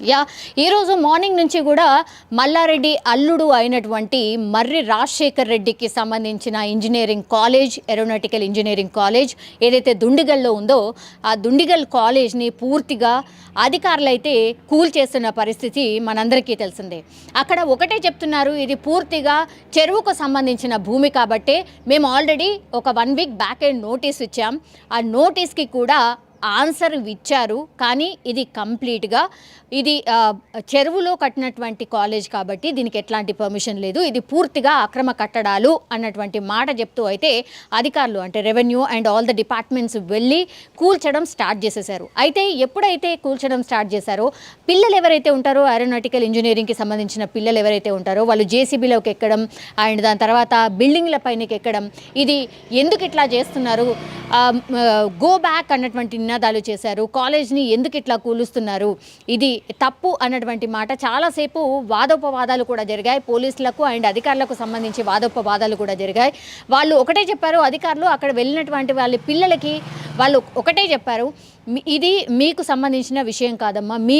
Yeah ఈరోజు morning నుంచి కూడా మల్లారెడ్డి అల్లుడు అయినటువంటి మర్రి రాజశేఖర్ రెడ్డికి సంబంధించిన engineering college aeronautical engineering college ఏదైతే దుండిగల్లో ఉందో ఆ దుండిగల్ కాలేజ్ని పూర్తిగా అధికారులు అయితే కూల్ చేస్తున్న పరిస్థితి మనందరికీ తెలిసిందే. అక్కడ ఒకటే చెప్తున్నారు ఇది పూర్తిగా చెరువుకు సంబంధించిన భూమి కాబట్టే మేము ఆల్రెడీ ఒక one week back and notice ఇచ్చాం. ఆ నోటీస్కి కూడా ఆన్సర్ ఇచ్చారు కానీ ఇది కంప్లీట్గా ఇది చెరువులో కట్టినటువంటి కాలేజ్ కాబట్టి దీనికి ఎట్లాంటి పర్మిషన్ లేదు. ఇది పూర్తిగా అక్రమ కట్టడాలు అన్నటువంటి మాట చెప్తూ అయితే అధికారులు అంటే revenue and all the departments వెళ్ళి కూల్చడం స్టార్ట్ చేసేసారు అయితే ఎప్పుడైతే కూల్చడం స్టార్ట్ చేశారో పిల్లలు ఎవరైతే ఉంటారో ఏరోనాటికల్ ఇంజనీరింగ్కి సంబంధించిన పిల్లలు ఎవరైతే ఉంటారో వాళ్ళు జేసీబీలోకి ఎక్కడం అండ్ దాని తర్వాత బిల్డింగ్ల పైనకి ఎక్కడం ఇది ఎందుకు ఇట్లా చేస్తున్నారు? గో బ్యాక్ అన్నటువంటి నినాదాలు చేశారు. కాలేజ్ని ఎందుకు ఇట్లా కూలుస్తున్నారు? ఇది తప్పు అన్నటువంటి మాట చాలాసేపు వాదోపవాదాలు కూడా జరిగాయి. పోలీసులకు అండ్ అధికారులకు సంబంధించి వాదోపవాదాలు కూడా జరిగాయి. వాళ్ళు ఒకటే చెప్పారు అధికారులు అక్కడ వెళ్ళినటువంటి వాళ్ళ పిల్లలకి వాళ్ళు ఒకటే చెప్పారు. ఇది మీకు సంబంధించిన విషయం కాదమ్మా. మీ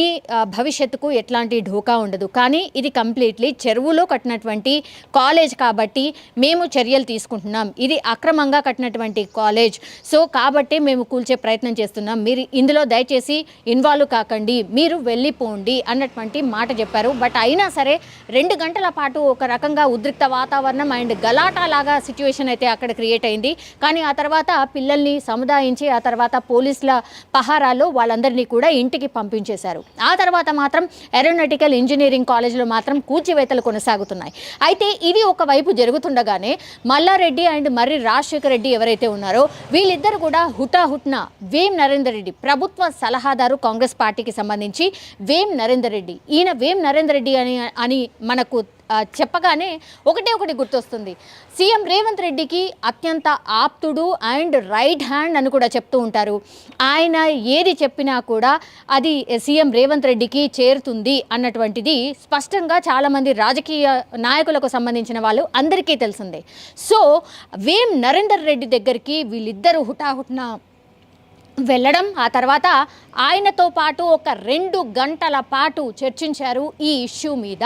భవిష్యత్తుకు ఎట్లాంటి ఢోకా ఉండదు. కానీ ఇది కంప్లీట్లీ చెరువులో కట్టినటువంటి కాలేజ్ కాబట్టి మేము చర్యలు తీసుకుంటున్నాం. ఇది అక్రమంగా కట్టినటువంటి కాలేజ్. సో కాబట్టి మేము కూల్చే ప్రయత్నం చేస్తున్నాం. మీరు ఇందులో దయచేసి ఇన్వాల్వ్ కాకండి. మీరు వెళ్ళిపోండి అన్నటువంటి మాట చెప్పారు. బట్ అయినా సరే రెండు గంటల పాటు ఒక రకంగా ఉద్రిక్త వాతావరణం అండ్ గలాటా లాగా సిచ్యువేషన్ అయితే అక్కడ క్రియేట్ అయింది. కానీ ఆ తర్వాత పిల్లల్ని సముదాయించి ఆ తర్వాత పోలీసుల పహారాలో వాళ్ళందరినీ కూడా ఇంటికి పంపించేశారు. ఆ తర్వాత మాత్రం ఏరోనాటికల్ ఇంజనీరింగ్ కాలేజీలో మాత్రం కూల్చివేతలు కొనసాగుతున్నాయి. అయితే ఇది ఒకవైపు జరుగుతుండగానే మల్లారెడ్డి అండ్ మర్రి రాజశేఖర రెడ్డి ఎవరైతే ఉన్నారో వీళ్ళిద్దరు కూడా హుటాహుట్న వేం నరేందర్ రెడ్డి ప్రభుత్వ సలహాదారు కాంగ్రెస్ పార్టీకి సంబంధించి వేం నరేందర్ రెడ్డి. ఈయన వేం నరేందర్ రెడ్డి అని అని మనకు చెప్పగానే ఒకటే ఒకటి గుర్తొస్తుంది. సీఎం రేవంత్ రెడ్డికి అత్యంత ఆప్తుడు అండ్ రైట్ హ్యాండ్ అని కూడా చెప్తూ ఉంటారు. ఆయన ఏది చెప్పినా కూడా అది సీఎం రేవంత్ రెడ్డికి చేరుతుంది అన్నటువంటిది స్పష్టంగా చాలామంది రాజకీయ నాయకులకు సంబంధించిన వాళ్ళు అందరికీ తెలిసిందే. సో వేం నరేందర్ రెడ్డి దగ్గరికి వీళ్ళిద్దరూ హుటాహుట్నా వెళ్ళడం ఆ తర్వాత ఆయనతో పాటు ఒక రెండు గంటల పాటు చర్చించారు ఈ ఇష్యూ మీద.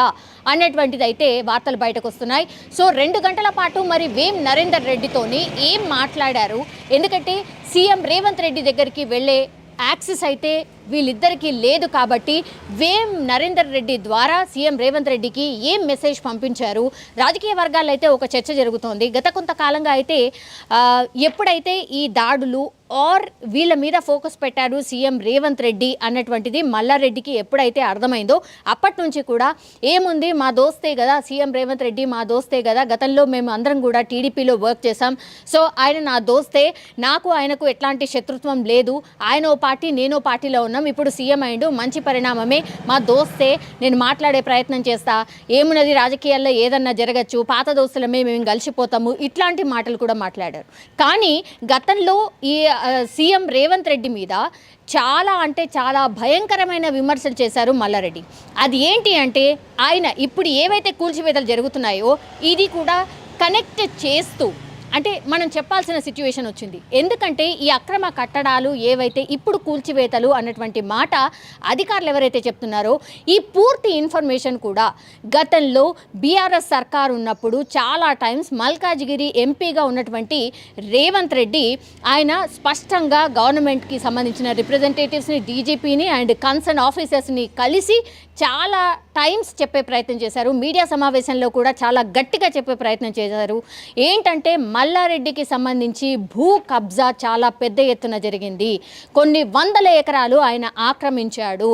అన్నటువంటిది అయితే వార్తలు బయటకు వస్తున్నాయి. సో రెండు గంటల పాటు మరి వేం నరేందర్ రెడ్డితోని ఏం మాట్లాడారు? ఎందుకంటే సీఎం రేవంత్ రెడ్డి దగ్గరికి వెళ్ళే యాక్సెస్ అయితే వీళ్ళిద్దరికీ లేదు కాబట్టి వేం నరేందర్ రెడ్డి ద్వారా సీఎం రేవంత్ రెడ్డికి ఏం మెసేజ్ పంపించారు? రాజకీయ వర్గాల్లో అయితే ఒక చర్చ జరుగుతోంది. గత కొంతకాలంగా అయితే ఎప్పుడైతే ఈ దాడులు ఆర్ వీళ్ళ మీద ఫోకస్ పెట్టారు సీఎం రేవంత్ రెడ్డి అన్నటువంటిది మల్లారెడ్డికి ఎప్పుడైతే అర్థమైందో అప్పటి నుంచి కూడా ఏముంది? మా దోస్తే కదా సీఎం రేవంత్ రెడ్డి మా దోస్తే కదా గతంలో మేము అందరం కూడా టీడీపీలో వర్క్ చేసాం సో ఆయన నా దోస్తే నాకు ఆయనకు ఎట్లాంటి శత్రుత్వం లేదు. ఆయన ఓ పార్టీ నేను ఓ పార్టీలో ఉన్నాం. ఇప్పుడు సీఎం అయిండు మంచి పరిణామమే. మా దోస్తే నేను మాట్లాడే ప్రయత్నం చేస్తా. ఏమున్నది రాజకీయాల్లో ఏదన్నా జరగచ్చు పాత దోస్తులమే మేము కలిసిపోతాము ఇట్లాంటి మాటలు కూడా మాట్లాడారు. కానీ గతంలో ఈ సీఎం రేవంత్ రెడ్డి మీద చాలా అంటే చాలా భయంకరమైన విమర్శలు చేశారు మల్లారెడ్డి. అది ఏంటి అంటే ఆయన ఇప్పుడు ఏవైతే కూల్చివేతలు జరుగుతున్నాయో ఇది కూడా కనెక్ట్ చేస్తూ అంటే మనం చెప్పాల్సిన సిచ్యువేషన్ వచ్చింది. ఎందుకంటే ఈ అక్రమ కట్టడాలు ఏవైతే ఇప్పుడు కూల్చివేతలు అన్నటువంటి మాట అధికారులు ఎవరైతే చెప్తున్నారో ఈ పూర్తి ఇన్ఫర్మేషన్ కూడా గతంలో బీఆర్ఎస్ సర్కార్ ఉన్నప్పుడు చాలా టైమ్స్ మల్కాజ్గిరి ఎంపీగా ఉన్నటువంటి రేవంత్ రెడ్డి ఆయన స్పష్టంగా గవర్నమెంట్కి సంబంధించిన రిప్రజెంటేటివ్స్ని డీజీపీని అండ్ కన్సర్న్ ఆఫీసర్స్ని కలిసి చాలా టైమ్స్ చెప్పే ప్రయత్నం చేశారు. మీడియా సమావేశంలో కూడా చాలా గట్టిగా చెప్పే ప్రయత్నం చేశారు. ఏంటంటే మల్లారెడ్డికి సంబంధించి భూ కబ్జా చాలా పెద్ద ఎత్తున జరిగింది. కొన్ని వందల ఎకరాలు ఆయన ఆక్రమించాడు.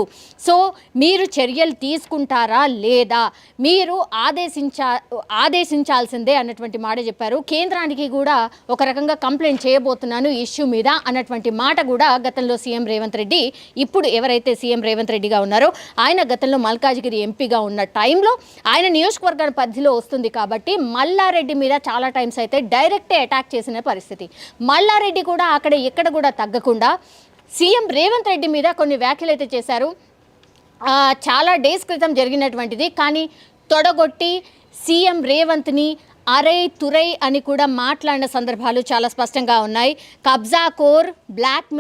సో మీరు చర్యలు తీసుకుంటారా లేదా? మీరు ఆదేశించా ఆదేశించాల్సిందే అన్నటువంటి మాట చెప్పారు. కేంద్రానికి కూడా ఒక రకంగా కంప్లైంట్ చేయబోతున్నాను ఇష్యూ మీద అన్నటువంటి మాట కూడా గతంలో సీఎం రేవంత్ రెడ్డి ఇప్పుడు ఎవరైతే సీఎం రేవంత్ రెడ్డిగా ఉన్నారో ఆయన గతంలో మల్కాజ్గిరి ఎంపీగా ఉన్న టైంలో ఆయన నియోజకవర్గాల పరిధిలో వస్తుంది కాబట్టి మల్లారెడ్డి మీద చాలా టైమ్స్ అయితే డైరెక్ట్ అటాక్ చేసిన పరిస్థితి. మల్లారెడ్డి కూడా అక్కడ ఎక్కడ కూడా తగ్గకుండా సీఎం రేవంత్ రెడ్డి మీద కొన్ని వ్యాఖ్యలు అయితే చేశారు. చాలా డేస్ క్రితం జరిగినటువంటిది. కానీ తొడగొట్టి సీఎం రేవంత్ని అరై తురై అని కూడా మాట్లాడిన సందర్భాలు చాలా స్పష్టంగా ఉన్నాయి. కబ్జా కోర్ బ్లాక్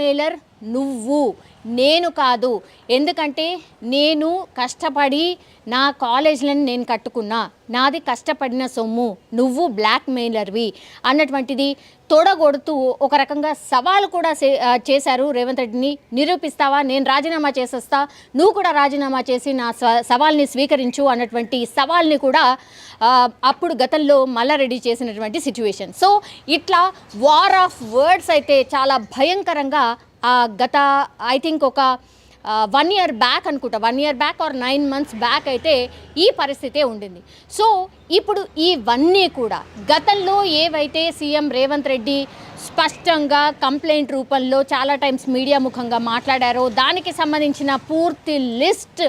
నువ్వు నేను కాదు. ఎందుకంటే నేను కష్టపడి నా కాలేజీలను నేను కట్టుకున్నా. నాది కష్టపడిన సొమ్ము. నువ్వు బ్లాక్ మెయిలర్వి అన్నటువంటిది తొడగొడుతూ ఒక రకంగా సవాల్ కూడా చేశారు రేవంత్ రెడ్డిని. నిరూపిస్తావా? నేను రాజీనామా చేసేస్తా. నువ్వు కూడా రాజీనామా చేసి నా స్వ- సవాల్ని స్వీకరించు అన్నటువంటి సవాల్ని కూడా అప్పుడు గతంలో మల్లారెడ్డి చేసినటువంటి సిచ్యువేషన్. సో ఇట్లా వార్ ఆఫ్ వర్డ్స్ అయితే చాలా భయంకరంగా గత ఐ థింక్ ఒక వన్ ఇయర్ బ్యాక్ అనుకుంటా. One year back or nine months back అయితే ఈ పరిస్థితే ఉండింది. సో ఇప్పుడు ఇవన్నీ కూడా గతంలో ఏవైతే సీఎం రేవంత్ రెడ్డి స్పష్టంగా కంప్లైంట్ రూపంలో చాలా టైమ్స్ మీడియా ముఖంగా మాట్లాడారో. దానికి సంబంధించిన పూర్తి లిస్ట్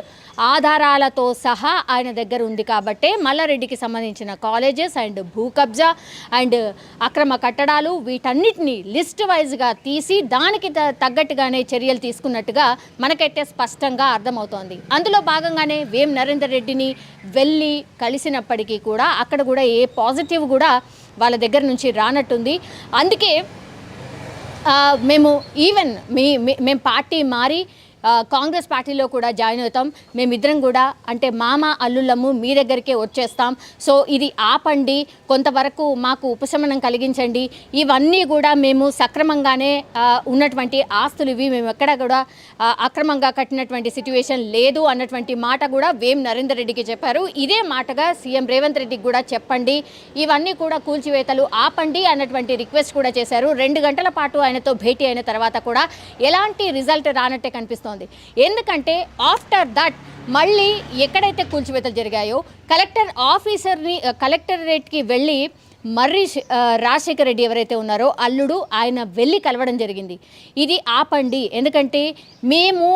ఆధారాలతో సహా ఆయన దగ్గర ఉంది కాబట్టే మల్లారెడ్డికి సంబంధించిన కాలేజెస్ అండ్ భూ కబ్జా అండ్ అక్రమ కట్టడాలు వీటన్నిటిని లిస్ట్ వైజ్గా తీసి దానికి త- తగ్గట్టుగానే చర్యలు తీసుకున్నట్టుగా మనకైతే స్పష్టంగా అర్థమవుతోంది. అందులో భాగంగానే వేం నరేందర్ రెడ్డిని వెళ్ళి కలిసినప్పటికీ కూడా అక్కడ కూడా ఏ పాజిటివ్ కూడా వాళ్ళ దగ్గర నుంచి రానట్టుంది. అందుకే మేము ఈవెన్ మీ మేము పార్టీ మారి కాంగ్రెస్ పార్టీలో కూడా జాయిన్ అవుతాం. మేమిద్దరం కూడా అంటే మామ అల్లుళ్ళము మీ దగ్గరికే వచ్చేస్తాం. సో ఇది ఆపండి. కొంతవరకు మాకు ఉపశమనం కలిగించండి. ఇవన్నీ కూడా మేము సక్రమంగానే ఉన్నటువంటి ఆస్తులు ఇవి మేము ఎక్కడ కూడా అక్రమంగా కట్టినటువంటి సిచ్యువేషన్ లేదు అన్నటువంటి మాట కూడా వేం నరేందర్ రెడ్డికి చెప్పారు. ఇదే మాటగా సీఎం రేవంత్ రెడ్డికి కూడా చెప్పండి. ఇవన్నీ కూడా కూల్చివేతలు ఆపండి అన్నటువంటి రిక్వెస్ట్ కూడా చేశారు. రెండు గంటల పాటు ఆయనతో భేటీ అయిన తర్వాత కూడా ఎలాంటి రిజల్ట్ రానట్టే కనిపిస్తోంది. ఎందుకంటే ఆఫ్టర్ దట్ మళ్ళీ ఎక్కడైతే కూల్చివేతలు జరిగాయో కలెక్టర్ ఆఫీసర్ని కలెక్టరేట్కి వెళ్ళి మర్రి రాజశేఖర రెడ్డి ఎవరైతే ఉన్నారో అల్లుడు ఆయన వెళ్ళి కలవడం జరిగింది. ఇది ఆపండి. ఎందుకంటే మేము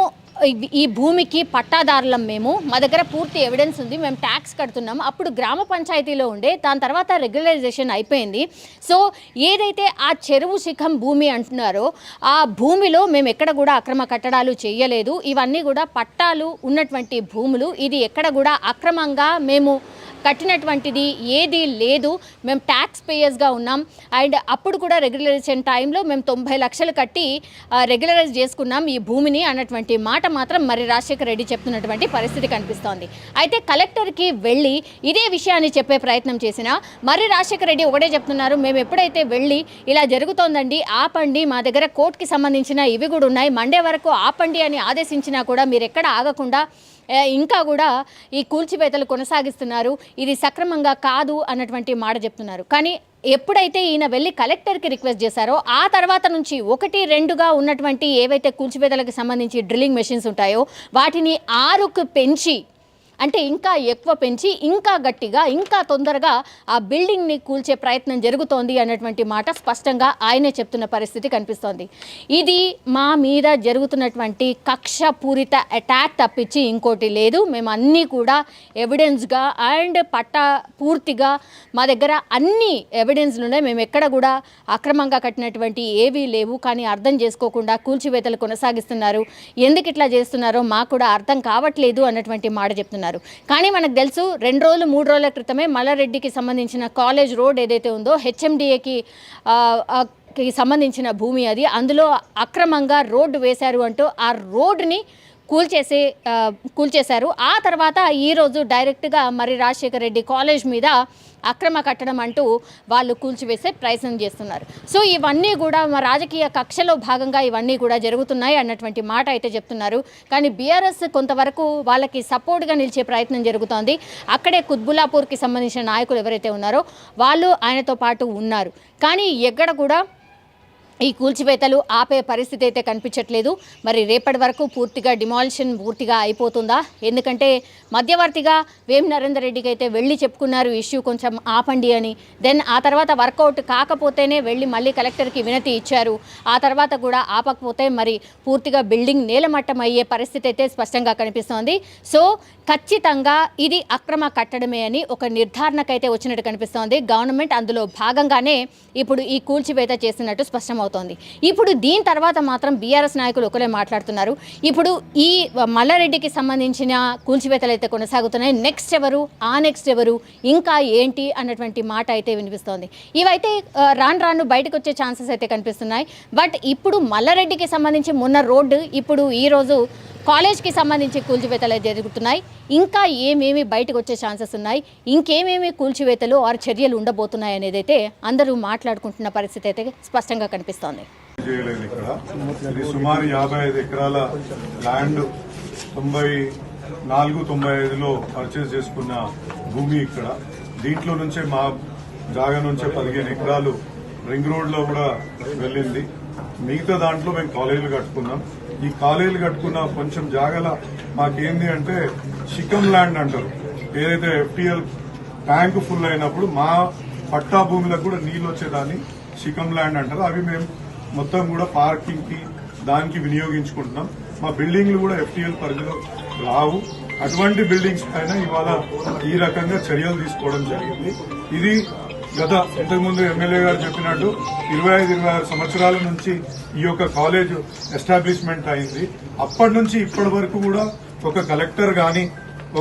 ఈ- భూమికి పట్టాదారులం మేము. మా దగ్గర పూర్తి ఎవిడెన్స్ ఉంది. మేము ట్యాక్స్ కడుతున్నాం. అప్పుడు గ్రామ పంచాయతీలో ఉండే దాని తర్వాత రెగ్యులరైజేషన్ అయిపోయింది. సో ఏదైతే ఆ చెరువు శిఖం భూమి అంటున్నారో ఆ భూమిలో మేము ఎక్కడ కూడా అక్రమ కట్టడాలు చేయలేదు. ఇవన్నీ కూడా పట్టాలు ఉన్నటువంటి భూములు. ఇది ఎక్కడ కూడా అక్రమంగా మేము కట్టినటువంటిది ఏది లేదు. మేము ట్యాక్స్ పేయర్స్గా ఉన్నాం. అండ్ అప్పుడు కూడా రెగ్యులరైజేషన్ టైంలో మేము తొంభై లక్షలు కట్టి రెగ్యులరైజ్ చేసుకున్నాం ఈ భూమిని అన్నటువంటి మాట మాత్రం మరి రాజశేఖర రెడ్డి చెప్తున్నటువంటి పరిస్థితి కనిపిస్తోంది. అయితే కలెక్టర్కి వెళ్ళి ఇదే విషయాన్ని చెప్పే ప్రయత్నం చేసినా మరి రాజశేఖర రెడ్డి ఒకటే చెప్తున్నారు మేము ఎప్పుడైతే వెళ్ళి ఇలా జరుగుతోందండి ఆపండి మా దగ్గర కోర్టుకి సంబంధించిన ఇవి కూడా ఉన్నాయి మండే వరకు ఆపండి అని ఆదేశించినా కూడా మీరు ఎక్కడ ఆగకుండా ఇంకా కూడా ఈ కూల్చివేతలు కొనసాగిస్తున్నారు. ఇది సక్రమంగా కాదు అన్నటువంటి మాట చెప్తున్నారు. కానీ ఎప్పుడైతే ఈయన వెళ్ళి కలెక్టర్కి రిక్వెస్ట్ చేశారో ఆ తర్వాత నుంచి ఒకటి రెండుగా ఉన్నటువంటి ఏవైతే కూల్చివేతలకు సంబంధించి డ్రిల్లింగ్ మెషిన్స్ ఉంటాయో వాటిని ఆరుకు పెంచి అంటే ఇంకా ఎక్కువ పెంచి ఇంకా గట్టిగా ఇంకా తొందరగా ఆ బిల్డింగ్ని కూల్చే ప్రయత్నం జరుగుతోంది అన్నటువంటి మాట స్పష్టంగా ఆయనే చెప్తున్న పరిస్థితి కనిపిస్తోంది. ఇది మా మీద జరుగుతున్నటువంటి కక్షపూరిత అటాక్ తప్పించి ఇంకోటి లేదు. మేము అన్నీ కూడా ఎవిడెన్స్గా అండ్ పట్టా పూర్తిగా మా దగ్గర అన్ని ఎవిడెన్స్లు ఉన్నాయి మేము ఎక్కడ కూడా అక్రమంగా కట్టినటువంటి ఏవీ లేవు. కానీ అర్థం చేసుకోకుండా కూల్చివేతలు కొనసాగిస్తున్నారు. ఎందుకు ఇట్లా చేస్తున్నారో మాకు కూడా అర్థం కావట్లేదు అన్నటువంటి మాట చెప్తున్నారు. కానీ మనకు తెలుసు రెండు రోజులు మూడు రోజుల క్రితమే మల్లారెడ్డికి సంబంధించిన కాలేజ్ రోడ్ ఏదైతే ఉందో హెచ్ఎండిఏకి సంబంధించిన భూమి అది. అందులో అక్రమంగా రోడ్డు వేశారు అంటూ ఆ రోడ్డుని కూల్చేసి కూల్చేశారు ఆ తర్వాత ఈరోజు డైరెక్ట్గా మరి రాజశేఖర రెడ్డి కాలేజ్ మీద అక్రమ కట్టడం అంటూ వాళ్ళు కూల్చివేసే ప్రయత్నం చేస్తున్నారు. సో ఇవన్నీ కూడా మా రాజకీయ కక్షలో భాగంగా ఇవన్నీ కూడా జరుగుతున్నాయి అన్నటువంటి మాట అయితే చెప్తున్నారు. కానీ బీఆర్ఎస్ కొంతవరకు వాళ్ళకి సపోర్ట్గా నిలిచే ప్రయత్నం జరుగుతోంది. అక్కడే కుత్బులాపూర్కి సంబంధించిన నాయకులు ఎవరైతే ఉన్నారో వాళ్ళు ఆయనతో పాటు ఉన్నారు. కానీ ఎక్కడ కూడా ఈ కూల్చివేతలు ఆపే పరిస్థితి అయితే కనిపించట్లేదు. మరి రేపటి వరకు పూర్తిగా డిమాలిషన్ పూర్తిగా అయిపోతుందా? ఎందుకంటే మధ్యవర్తిగా వేం నరేందర్ రెడ్డికి అయితే వెళ్ళి చెప్పుకున్నారు ఇష్యూ కొంచెం ఆపండి అని. దెన్ ఆ తర్వాత వర్కౌట్ కాకపోతేనే వెళ్ళి మళ్ళీ కలెక్టర్కి వినతి ఇచ్చారు. ఆ తర్వాత కూడా ఆపకపోతే మరి పూర్తిగా బిల్డింగ్ నేలమట్టం అయ్యే పరిస్థితి అయితే స్పష్టంగా కనిపిస్తోంది. సో ఖచ్చితంగా ఇది అక్రమ కట్టడమే అని ఒక నిర్ధారణకైతే వచ్చినట్టు కనిపిస్తోంది. గవర్నమెంట్ అందులో భాగంగానే ఇప్పుడు ఈ కూల్చివేత చేసినట్టు స్పష్టమవుతుంది. అవుతోంది ఇప్పుడు దీని తర్వాత మాత్రం బీఆర్ఎస్ నాయకులు ఒకరే మాట్లాడుతున్నారు. ఇప్పుడు ఈ మల్లారెడ్డికి సంబంధించిన కూల్చివేతలు అయితే కొనసాగుతున్నాయి. నెక్స్ట్ ఎవరు? ఆ నెక్స్ట్ ఎవరు? ఇంకా ఏంటి? అన్నటువంటి మాట అయితే వినిపిస్తోంది. ఇవైతే రాను రాను బయటకు వచ్చే ఛాన్సెస్ అయితే కనిపిస్తున్నాయి. బట్ ఇప్పుడు మల్లారెడ్డికి సంబంధించి మొన్న రోడ్డు ఇప్పుడు ఈరోజు కాలేజ్కి సంబంధించి కూల్చివేతలు అయితే జరుగుతున్నాయి ఇంకా ఏమేమి బయటకు వచ్చే ఛాన్సెస్ ఉన్నాయి? ఇంకేమేమి కూల్చివేతలు ఆరు చర్యలు ఉండబోతున్నాయి అనేది అయితే అందరూ మాట్లాడుకుంటున్న పరిస్థితి అయితే స్పష్టంగా కనిపిస్తోంది. చేయలేదు ఇక్కడ. సుమారు యాభై ఐదు ఎకరాల ల్యాండ్ తొంభై నాలుగు తొంభై ఐదులో పర్చేస్ చేసుకున్న భూమి ఇక్కడ. దీంట్లో నుంచే మా జాగా నుంచే పదిహేను ఎకరాలు రింగ్ రోడ్లో కూడా వెళ్ళింది. మిగతా దాంట్లో మేము కాలేజీలు కట్టుకున్నాం. ఈ కాలేజీలు కట్టుకున్న కొంచెం జాగల మాకేంది అంటే చికం ల్యాండ్ అంటారు. ఏదైతే ఎఫ్టీఎల్ ట్యాంక్ ఫుల్ అయినప్పుడు మా పట్టా భూములకు కూడా నీళ్ళు వచ్చేదాన్ని చికం ల్యాండ్ అంటారు. అవి మేము మొత్తం కూడా పార్కింగ్కి దానికి వినియోగించుకుంటున్నాం. మా బిల్డింగ్లు కూడా ఎఫ్టీఎల్ పరిధిలో రావు. అటువంటి బిల్డింగ్స్ పైన ఇవాళ ఈ రకంగా చర్యలు తీసుకోవడం జరిగింది. ఇది గత ఇంతకుముందు ఎమ్మెల్యే గారు చెప్పినట్టు ఇరవై ఐదు ఇరవై ఆరు సంవత్సరాల నుంచి ఈ యొక్క కాలేజ్ ఎస్టాబ్లిష్మెంట్ అయింది. అప్పటి నుంచి ఇప్పటి వరకు కూడా ఒక కలెక్టర్ గాని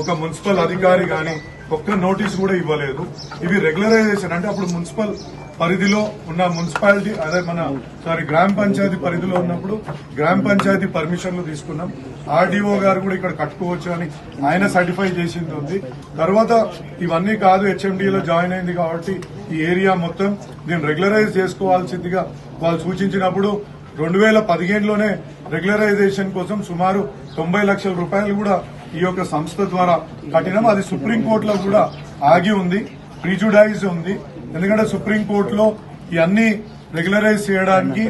ఒక మున్సిపల్ అధికారి గాని ఒక్క నోటీస్ కూడా ఇవ్వలేదు. ఇవి రెగ్యులరైజేషన్ అంటే అప్పుడు మున్సిపల్ పరిధిలో ఉన్న మున్సిపాలిటీ అదే మన సారీ గ్రామ పంచాయతీ పరిధిలో ఉన్నప్పుడు గ్రామ పంచాయతీ పర్మిషన్లు తీసుకున్నాం. ఆర్డీఓ గారు కూడా ఇక్కడ కట్టుకోవచ్చు అని ఆయన సర్టిఫై చేసింది ఉంది. తర్వాత ఇవన్నీ కాదు హెచ్ఎండిలో జాయిన్ అయింది కాబట్టి ఈ ఏరియా మొత్తం దీన్ని రెగ్యులరైజ్ చేసుకోవాల్సిందిగా వాళ్ళు సూచించినప్పుడు రెండు వేల పదిహేనులోనే రెగ్యులరైజేషన్ కోసం సుమారు తొంభై లక్షల రూపాయలు కూడా ఈ యొక్క సంస్థ ద్వారా కట్టినాం. అది సుప్రీంకోర్టులో కూడా ఆగి ఉంది. ప్రిజుడైజ్ ఉంది. ఎందుకంటే సుప్రీంకోర్టులో ఇవన్నీ రెగ్యులరైజ్ చేయడానికి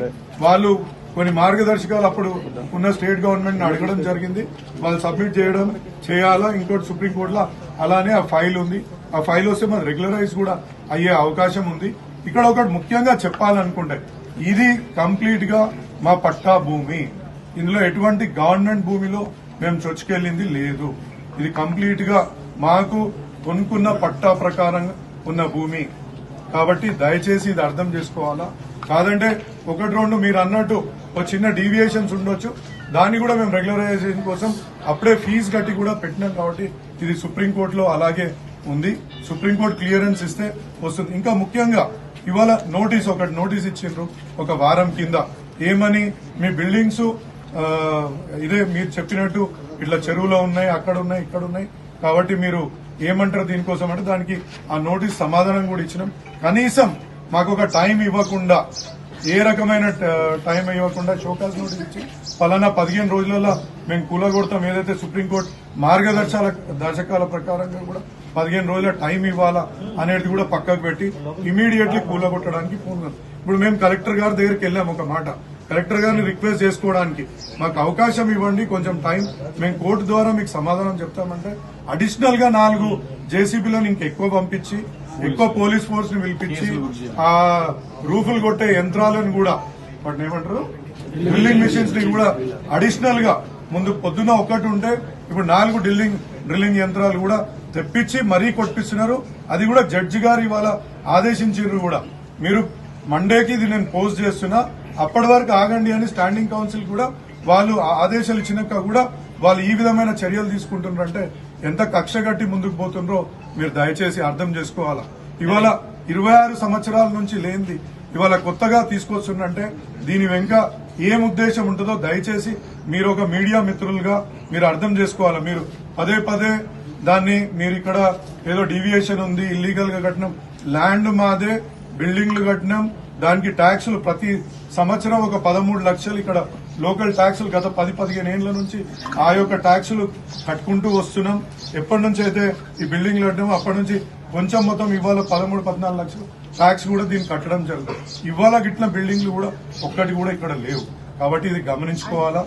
వాళ్ళు కొన్ని మార్గదర్శకాలు అప్పుడు ఉన్న స్టేట్ గవర్నమెంట్ అడగడం జరిగింది. వాళ్ళు సబ్మిట్ చేయడం చేయాలా? ఇంకోటి సుప్రీంకోర్టులో అలానే ఆ ఫైల్ ఉంది. ఆ ఫైల్ వస్తే మనం రెగ్యులరైజ్ కూడా అయ్యే అవకాశం ఉంది. ఇక్కడ ఒకటి ముఖ్యంగా చెప్పాలనుకుంటే ఇది కంప్లీట్గా మా పట్టా భూమి. ఇందులో ఎటువంటి గవర్నమెంట్ భూమిలో మేము చొచ్చుకెళ్ళింది లేదు. ఇది కంప్లీట్గా మాకు కొనుక్కున్న పట్టా ప్రకారం ఉన్న భూమి. కాబట్టి దయచేసి ఇది అర్థం చేసుకోవాలా? కాదంటే ఒకటి రెండు మీరు అన్నట్టు ఒక చిన్న డీవియేషన్స్ ఉండొచ్చు. దాన్ని కూడా మేము రెగ్యులరైజేషన్ కోసం అప్పుడే ఫీజు కట్టి కూడా పెట్టినాం కాబట్టి ఇది సుప్రీంకోర్టులో అలాగే ఉంది. సుప్రీంకోర్టు క్లియరెన్స్ ఇస్తే వస్తుంది. ఇంకా ముఖ్యంగా ఇవాళ నోటీస్ ఒకటి నోటీస్ ఇచ్చిండ్రు ఒక వారం కింద. ఏమని? మీ బిల్డింగ్స్ ఇదే మీరు చెప్పినట్టు ఇట్లా చెరువులో ఉన్నాయి అక్కడ ఉన్నాయి ఇక్కడ ఉన్నాయి. కాబట్టి మీరు ఏమంటారు దీనికోసం అంటే దానికి ఆ నోటీస్ సమాధానం కూడా ఇచ్చినాం. కనీసం మాకు ఒక టైం ఇవ్వకుండా ఏ రకమైన టైం ఇవ్వకుండా షోకాస్ నోటీస్ ఇచ్చి ఫలానా పదిహేను రోజులలో మేము కూలగొడతాం. ఏదైతే సుప్రీంకోర్టు మార్గదర్శకాల దర్శకాల ప్రకారంగా కూడా పదిహేను రోజుల టైం ఇవ్వాలా అనేది కూడా పక్కకు పెట్టి ఇమీడియట్లీ కూలగొట్టడానికి ఫోన్ ఇప్పుడు మేము కలెక్టర్ గారి దగ్గరికి వెళ్ళాము ఒక మాట. కలెక్టర్ గారిని రిక్వెస్ట్ చేసుకోవడానికి మాకు అవకాశం ఇవ్వండి కొంచెం టైం. మేము కోర్టు ద్వారా మీకు సమాధానం చెప్తామంటే అడిషనల్గా నాలుగు జేసీబీలను ఇంకెక్కువ పంపించి ఎక్కువ పోలీస్ ఫోర్స్ని పిలిపించి ఆ రూఫులు కొట్టే యంత్రాలను కూడా వాటిని ఏమంటారు? డ్రిల్లింగ్ మిషన్స్ని కూడా అడిషనల్గా ముందు పొద్దున ఒకటి ఉంటే ఇప్పుడు నాలుగు డ్రిల్లింగ్ డ్రిల్లింగ్ యంత్రాలు కూడా తెప్పించి మరీ కొట్టిస్తున్నారు. అది కూడా జడ్జి గారు ఇవాళ ఆదేశించారు కూడా. మీరు మండేకి ఇది నేను పోస్ట్ చేస్తున్నా. అప్పటి వరకు ఆగండి అని స్టాండింగ్ కౌన్సిల్ కూడా వాళ్ళు ఆ ఆదేశాలు ఇచ్చినాక కూడా వాళ్ళు ఈ విధమైన చర్యలు తీసుకుంటున్నారంటే ఎంత కక్ష కట్టి ముందుకు పోతుండ్రో మీరు దయచేసి అర్థం చేసుకోవాలా? ఇవాళ ఇరవై ఆరు సంవత్సరాల నుంచి లేనిది ఇవాళ కొత్తగా తీసుకొస్తుందంటే దీని వెనుక ఏం ఉద్దేశం ఉంటుందో దయచేసి మీరు ఒక మీడియా మిత్రులుగా మీరు అర్థం చేసుకోవాలా? మీరు పదే పదే దాన్ని మీరు ఇక్కడ ఏదో డీవియేషన్ ఉంది ఇల్లీగల్గా కట్టినాం ల్యాండ్ మాదే బిల్డింగ్లు కట్టినాం దానికి ట్యాక్సులు ప్రతి సంవత్సరం ఒక పదమూడు లక్షలు ఇక్కడ లోకల్ ట్యాక్సులు గత పది పదిహేను ఏళ్ళ నుంచి ఆ యొక్క ట్యాక్సులు కట్టుకుంటూ వస్తున్నాం. ఎప్పటి నుంచి అయితే ఈ బిల్డింగ్లు కట్టినామో అప్పటి నుంచి కొంచెం మొత్తం ఇవాళ పదమూడు పద్నాలుగు లక్షలు ట్యాక్స్ కూడా దీన్ని కట్టడం జరుగుతుంది. ఇవాళ గిట్ల బిల్డింగ్లు కూడా ఒక్కటి కూడా ఇక్కడ లేవు. కాబట్టి ఇది గమనించుకోవాలా?